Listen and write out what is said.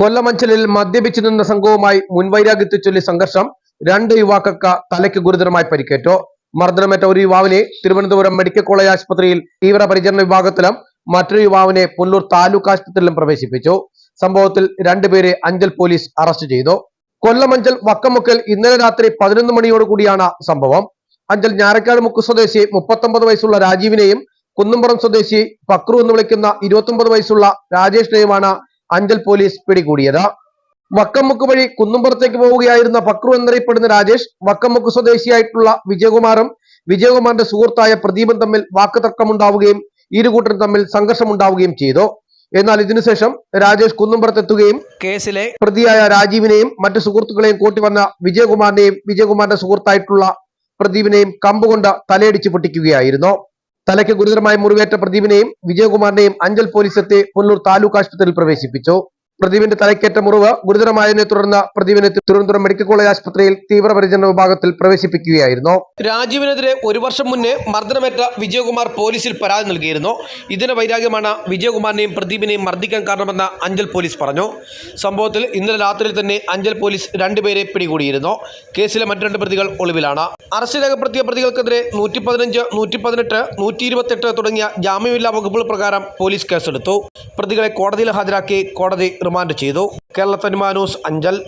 കൊല്ലമഞ്ചലിൽ മദ്യപിച്ചു നിന്ന സംഘവുമായി മുൻവൈരാഗ്യത്തെ ചൊല്ലി സംഘർഷം രണ്ട് യുവാക്കൾക്ക് തലയ്ക്ക് ഗുരുതരമായി പരിക്കേറ്റു. മർദ്ദനമേറ്റ ഒരു യുവാവിനെ തിരുവനന്തപുരം മെഡിക്കൽ കോളേജ് ആശുപത്രിയിൽ തീവ്രപരിചരണ വിഭാഗത്തിലും മറ്റൊരു യുവാവിനെ പുല്ലൂർ താലൂക്ക് ആശുപത്രിയിലും പ്രവേശിപ്പിച്ചു. സംഭവത്തിൽ രണ്ടുപേരെ അഞ്ചൽ പോലീസ് അറസ്റ്റ് ചെയ്തു. കൊല്ലമഞ്ചൽ വക്കമുക്കൽ ഇന്നലെ രാത്രി പതിനൊന്ന് മണിയോടുകൂടിയാണ് സംഭവം. അഞ്ചൽ ഞാറക്കാട് മുക്ക് സ്വദേശി മുപ്പത്തൊമ്പത് വയസ്സുള്ള രാജീവിനെയും കുന്നുംപുറം സ്വദേശി പക്രു എന്ന് വിളിക്കുന്ന ഇരുപത്തൊമ്പത് വയസ്സുള്ള രാജേഷിനെയുമാണ് അഞ്ചൽ പോലീസ് പിടികൂടിയത്. വക്കമുക്ക് വഴി കുന്നുംപുറത്തേക്ക് പോവുകയായിരുന്ന പക്രു എന്നറിയപ്പെടുന്ന രാജേഷ് വക്കമുക്ക് സ്വദേശിയായിട്ടുള്ള വിജയകുമാറും വിജയകുമാറിന്റെ സുഹൃത്തായ പ്രദീപും തമ്മിൽ വാക്കുതർക്കമുണ്ടാവുകയും ഇരു കൂട്ടരും തമ്മിൽ സംഘർഷമുണ്ടാവുകയും ചെയ്തു. എന്നാൽ ഇതിനുശേഷം രാജേഷ് കുന്നുംപുറത്തെത്തുകയും കേസിലെ പ്രതിയായ രാജീവിനെയും മറ്റു സുഹൃത്തുക്കളെയും കൂട്ടി വന്ന വിജയകുമാറിനെയും വിജയകുമാറിന്റെ സുഹൃത്തായിട്ടുള്ള പ്രദീപിനെയും കമ്പുകൊണ്ട് തലയടിച്ച് പൊട്ടിക്കുകയായിരുന്നു. തലയ്ക്ക് ഗുരുതരമായ മുറിവേറ്റ പ്രദീപിനെയും വിജയകുമാറിനെയും അഞ്ചൽ പോലീസ് എത്തി പുനലൂർ താലൂക്ക് ആശുപത്രിയിൽ പ്രവേശിപ്പിച്ചു. പ്രദീപിന്റെ തലക്കേറ്റ മുറിവ് ഗുരുതരമായതിനെ തുടർന്ന് പ്രദീപിനെ തിരുവനന്തപുരം മെഡിക്കൽ കോളേജ് ആശുപത്രിയിൽ തീവ്രപരിചരണ വിഭാഗത്തിൽ പ്രവേശിപ്പിക്കുകയായിരുന്നു. രാജീവിനെതിരെ ഒരു വർഷം മുന്നേ മർദ്ദനമേറ്റ വിജയകുമാർ പോലീസിൽ പരാതി നൽകിയിരുന്നു. ഇതിന് വൈരാഗ്യമാണ് വിജയകുമാറിനെയും പ്രദീപിനെയും മർദ്ദിക്കാൻ കാരണമെന്ന് അഞ്ചൽ പോലീസ് പറഞ്ഞു. സംഭവത്തിൽ ഇന്നലെ രാത്രിയിൽ തന്നെ അഞ്ചൽ പോലീസ് രണ്ടുപേരെ പിടികൂടിയിരുന്നു. കേസിലെ മറ്റു രണ്ട് പ്രതികൾ ഒളിവിലാണ്. അറസ്റ്റ് രേഖപ്പെടുത്തിയ പ്രതികൾക്കെതിരെ നൂറ്റി പതിനഞ്ച് നൂറ്റി പതിനെട്ട് നൂറ്റി ഇരുപത്തെട്ട് തുടങ്ങിയ ജാമ്യമില്ലാ വകുപ്പുകൾ പ്രകാരം പോലീസ് കേസെടുത്തു. പ്രതികളെ കോടതിയിൽ ഹാജരാക്കി കോടതി റിമാൻഡ് ചെയ്തു. കേരളത്തനുമാനൂസ് അഞ്ചൽ.